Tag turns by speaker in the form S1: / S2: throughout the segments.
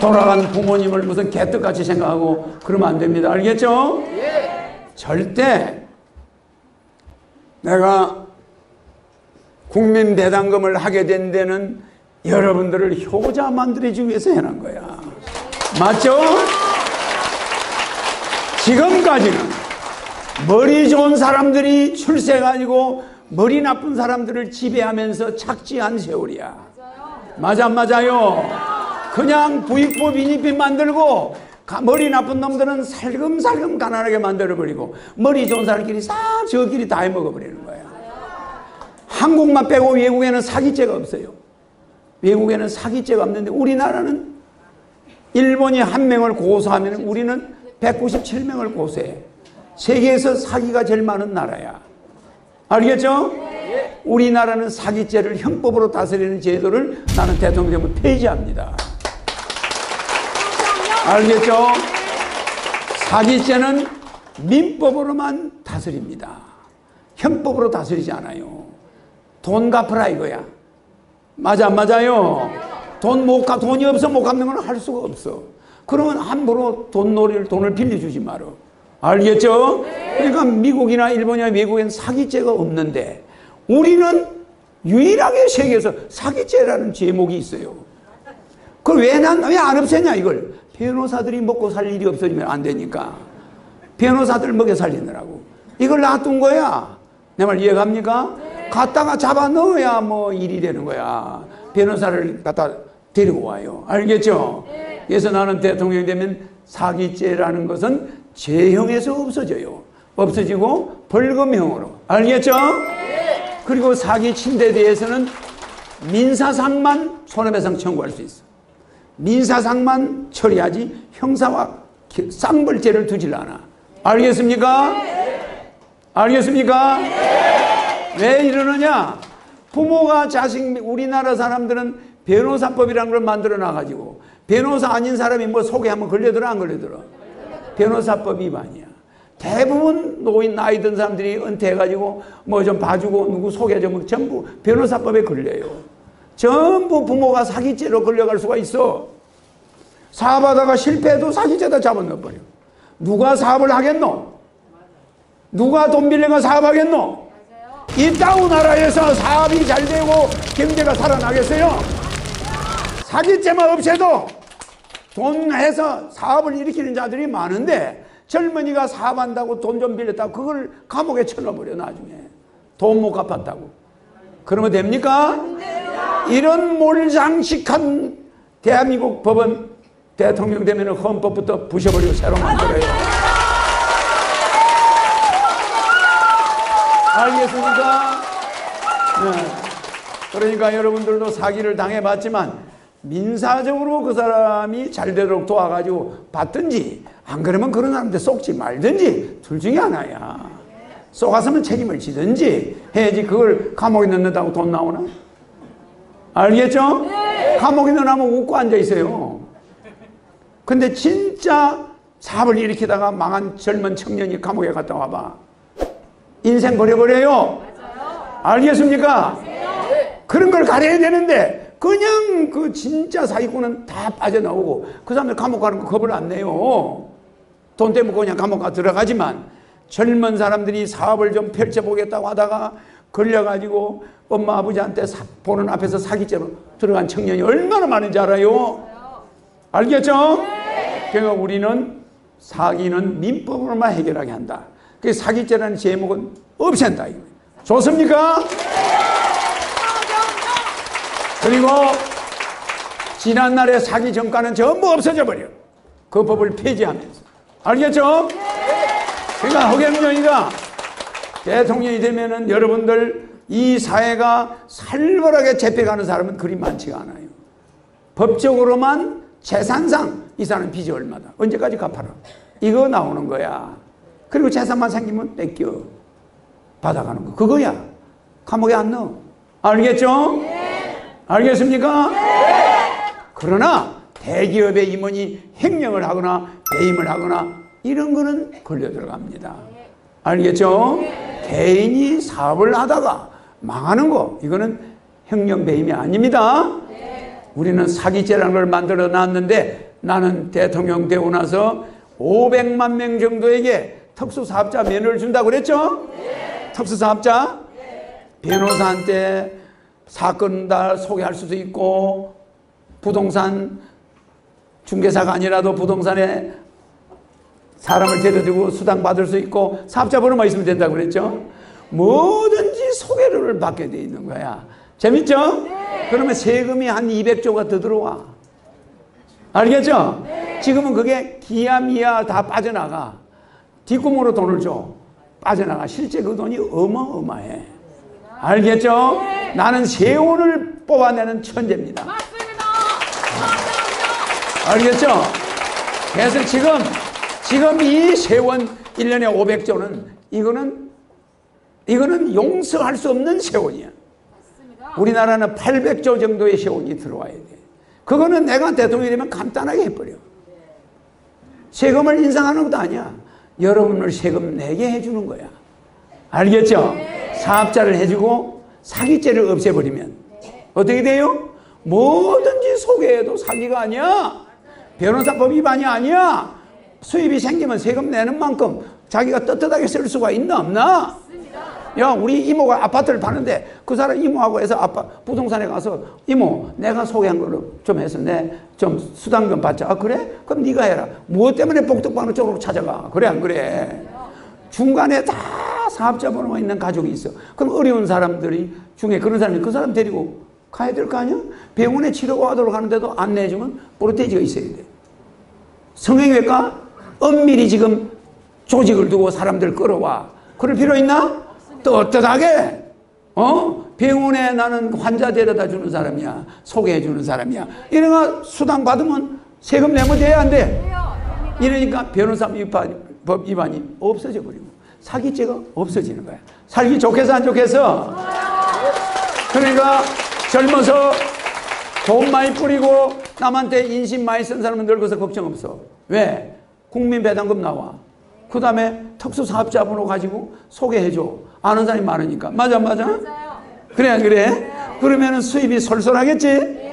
S1: 돌아간 부모님을 무슨 개떡같이 생각하고 그러면 안 됩니다. 알겠죠? 절대 내가 국민 배당금을 하게 된 데는 여러분들을 효자 만들어주기 위해서 해놓은 거야. 맞죠? 지금까지는 머리 좋은 사람들이 출세가지고 머리 나쁜 사람들을 지배하면서 착지한 세월이야. 맞아, 맞아요. 그냥 부익부 빈익빈 만들고 머리 나쁜 놈들은 살금살금 가난하게 만들어버리고 머리 좋은 사람끼리 싹 저끼리 다 해먹어버리는 거야. 한국만 빼고 외국에는 사기죄가 없어요. 외국에는 사기죄가 없는데 우리나라는 일본이 한 명을 고소하면 우리는 197명을 고소해. 세계에서 사기가 제일 많은 나라야. 알겠죠? 우리나라는 사기죄를 형법으로 다스리는 제도를 나는 대통령 되면 폐지합니다. 알겠죠? 사기죄는 민법으로만 다스립니다. 형법으로 다스리지 않아요. 돈 갚으라 이거야. 맞아, 맞아요. 돈 못 갚, 돈이 없어 못 갚는 건 할 수가 없어. 그러면 함부로 돈놀이를, 돈을 빌려주지 말어. 알겠죠? 그러니까 미국이나 일본이나 외국엔 사기죄가 없는데 우리는 유일하게 세계에서 사기죄라는 제목이 있어요. 그걸 왜 난, 왜 안 없애냐, 이걸. 변호사들이 먹고 살 일이 없어지면 안 되니까. 변호사들 먹여 살리느라고. 이걸 놔둔 거야. 내 말 이해갑니까? 갖다가 잡아 넣어야 뭐 일이 되는 거야. 변호사를 갖다 데리고 와요. 알겠죠? 그래서 나는 대통령이 되면 사기죄라는 것은 죄형에서 없어져요. 없어지고 벌금형으로. 알겠죠? 그리고 사기 침대에 대해서는 민사상만 손해배상 청구할 수 있어. 민사상만 처리하지 형사와 쌍벌죄를 두질 않아. 알겠습니까? 알겠습니까? 왜 이러느냐? 부모가 자식, 우리나라 사람들은 변호사법이라는 걸 만들어 놔가지고 변호사 아닌 사람이 뭐 소개하면 걸려들어 안 걸려들어? 변호사법 위반이야. 대부분 노인 나이 든 사람들이 은퇴해가지고 뭐 좀 봐주고 누구 소개해주면 전부 변호사법에 걸려요. 전부 부모가 사기죄로 걸려갈 수가 있어. 사업하다가 실패해도 사기죄다 잡아넣어버려. 누가 사업을 하겠노? 누가 돈 빌려가 사업하겠노? 이 다운 나라에서 사업이 잘 되고 경제가 살아나겠어요? 사기죄만 없애도 돈 해서 사업을 일으키는 자들이 많은데 젊은이가 사업한다고 돈 좀 빌렸다고 그걸 감옥에 쳐넣어버려 나중에 돈 못 갚았다고 그러면 됩니까? 이런 몰장식한 대한민국 법은 대통령 되면 헌법부터 부셔버리고 새로 만들어요 알겠습니까? 네. 그러니까 여러분들도 사기를 당해봤지만 민사적으로 그 사람이 잘 되도록 도와가지고 받든지 안 그러면 그런 사람한테 속지 말든지 둘 중에 하나야. 속았으면 책임을 지든지 해야지 그걸 감옥에 넣는다고 돈 나오나? 알겠죠? 감옥에 넣으면 웃고 앉아 있어요. 근데 진짜 사업을 일으키다가 망한 젊은 청년이 감옥에 갔다 와봐. 인생 버려버려요. 알겠습니까? 그런 걸 가려야 되는데 그냥 그 진짜 사기꾼은 다 빠져나오고 그 사람들 감옥 가는 거 겁을 안 내요. 돈 때문에 그냥 감옥 가 들어가지만 젊은 사람들이 사업을 좀 펼쳐보겠다고 하다가 걸려가지고 엄마 아버지한테 사, 보는 앞에서 사기죄로 들어간 청년이 얼마나 많은지 알아요? 알겠죠? 그러니까 우리는 사기는 민법으로만 해결하게 한다. 그 사기죄라는 제목은 없앤다. 좋습니까? 그리고 지난날의 사기 정가는 전부 없어져 버려. 그 법을 폐지하면서. 알겠죠? 그러니까 허경영이가 대통령이 되면은 여러분들 이 사회가 살벌하게 잡혀가는 사람은 그리 많지가 않아요. 법적으로만 재산상 이 사람 빚이 얼마다. 언제까지 갚아라. 이거 나오는 거야. 그리고 재산만 생기면 뺏겨. 받아가는 거. 그거야. 감옥에 안 넣어. 알겠죠? 알겠습니까? 그러나 대기업의 임원이 횡령을 하거나 배임을 하거나 이런 거는 걸려 들어갑니다. 알겠죠? 개인이 사업을 하다가 망하는 거 이거는 횡령 배임이 아닙니다. 우리는 사기죄라는 걸 만들어 놨는데 나는 대통령 되고 나서 500만 명 정도에게 특수사업자 면허를 준다고 그랬죠? 네. 특수사업자? 네. 변호사한테 사건 다 소개할 수도 있고 부동산 중개사가 아니라도 부동산에 사람을 데려주고 수당 받을 수 있고 사업자 번호만 있으면 된다고 그랬죠? 뭐든지 소개를 받게 돼 있는 거야. 재밌죠? 네. 그러면 세금이 한 200조가 더 들어와. 알겠죠? 네. 지금은 그게 기야미야 다 빠져나가. 뒷구멍으로 돈을 줘. 빠져나가. 실제 그 돈이 어마어마해. 알겠죠? 네. 나는 세원을 뽑아내는 천재입니다. 알겠죠? 그래서 지금, 지금 이 세원 1년에 500조는 이거는, 이거는 용서할 수 없는 세원이야. 우리나라는 800조 정도의 세원이 들어와야 돼. 그거는 내가 대통령이 되면 간단하게 해버려. 세금을 인상하는 것도 아니야. 여러분을 세금 내게 해주는 거야. 알겠죠? 사업자를 해주고 사기죄를 없애버리면 어떻게 돼요? 뭐든지 소개해도 사기가 아니야. 변호사법 위반이 아니야. 수입이 생기면 세금 내는 만큼 자기가 떳떳하게 쓸 수가 있나 없나? 야, 우리 이모가 아파트를 파는데 그 사람 이모하고 해서 아빠 부동산에 가서 이모 내가 소개한 걸로 좀 해서 내 좀 수당 좀 받자. 아, 그래? 그럼 네가 해라. 무엇 때문에 복덕방로 쪽으로 찾아가? 그래 안 그래? 중간에 다 사업자 번호가 있는 가족이 있어. 그럼 어려운 사람들이 중에 그런 사람이 그 사람 데리고 가야 될 거 아니야? 병원에 치료받으러 가는데도 안 내주면 보르테지가 있어야 돼. 성형외과 엄밀히 지금 조직을 두고 사람들 끌어와. 그럴 필요 있나? 떳떳하게 어? 병원에 나는 환자 데려다 주는 사람이야. 소개해 주는 사람이야. 이러면 수당 받으면 세금 내면 돼야 안 돼? 이러니까 변호사 위반, 법 위반이 없어져 버리고 사기죄가 없어지는 거야. 살기 좋겠어 안 좋겠어? 그러니까 젊어서 돈 많이 뿌리고 남한테 인심 많이 쓴 사람은 늙어서 걱정 없어. 왜? 국민배당금 나와. 그 다음에 특수사업자 번호 가지고 소개해줘. 아는 사람이 많으니까. 맞아, 맞아? 맞아요. 그래, 안 그래? 네. 그러면 수입이 솔솔하겠지? 네.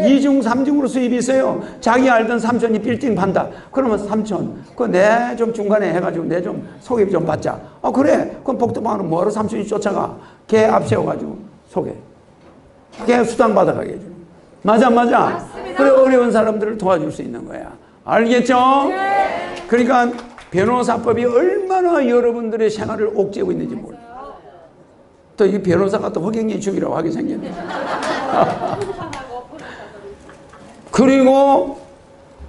S1: 2중, 3중으로 수입이 있어요. 자기 알던 삼촌이 빌딩 판다. 그러면 삼촌, 그 내 좀 중간에 해가지고 내 좀 소개 좀 받자. 아, 그래. 그럼 복도방으로 뭐하러 삼촌이 쫓아가? 걔 앞세워가지고 소개. 걔 수당 받아가게 해줘. 맞아, 맞아? 맞습니다. 그래, 어려운 사람들을 도와줄 수 있는 거야. 알겠죠? 네. 그러니까 변호사법이 얼마나 여러분들의 생활을 옥죄고 있는지 몰라. 또 이 변호사가 또 허경영 죽이라고 하게 생겼네. 그리고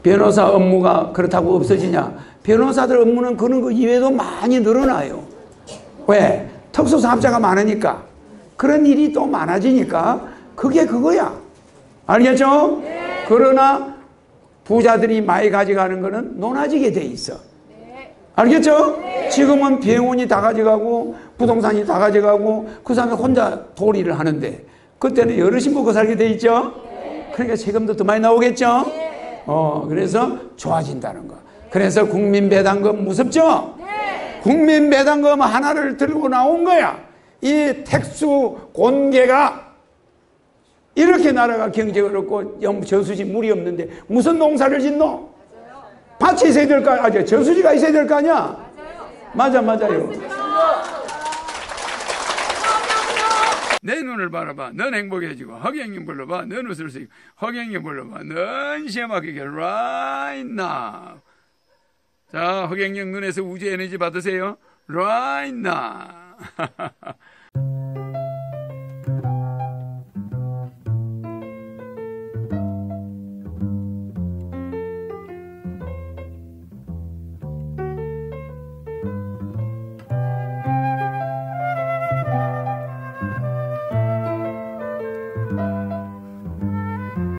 S1: 변호사 업무가 그렇다고 없어지냐? 변호사들 업무는 그런 거 이외에도 많이 늘어나요. 왜? 특수사업자가 많으니까. 그런 일이 또 많아지니까 그게 그거야. 알겠죠? 네. 그러나 부자들이 많이 가져가는 거는 논아지게 돼 있어. 알겠죠? 지금은 병원이 다 가져가고 부동산이 다 가져가고 그 사람이 혼자 도리를 하는데 그때는 여럿이 먹고 살게 돼 있죠? 그러니까 세금도 더 많이 나오겠죠? 어, 그래서 좋아진다는 거. 그래서 국민배당금 무섭죠? 국민배당금 하나를 들고 나온 거야. 이 택수 공개가 이렇게 나라가 경제가 어렵고 저수지 물이 없는데 무슨 농사를 짓노? 밭이 있어야 될 거, 아니, 저수지가 있어야 될 거 아니야? 맞아, 맞아요. 내 눈을 바라봐. 넌 행복해지고. 허경님 불러봐. 넌 웃을 수 있고. 허경님 불러봐. 넌 시험하게 right now. 자, 허경영 눈에서 우주 에너지 받으세요. right now.